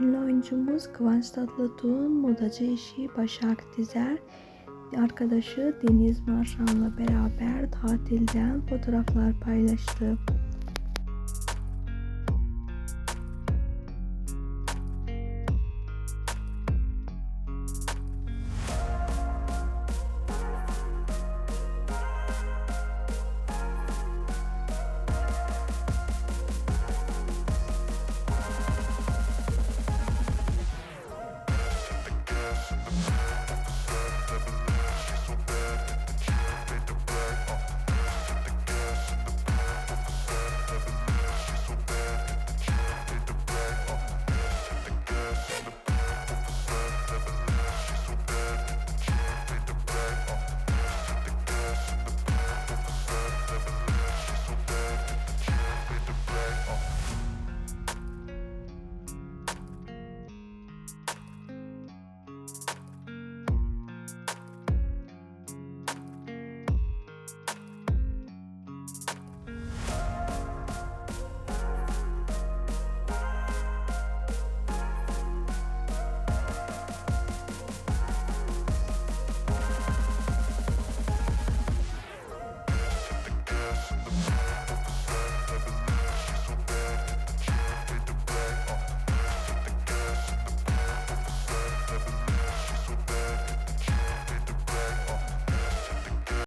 Ünlü oyuncumuz Kıvanç Tatlıtuğ'un modacı eşi Başak Dizer, arkadaşı Deniz Marşan'la beraber tatilden fotoğraflar paylaştı.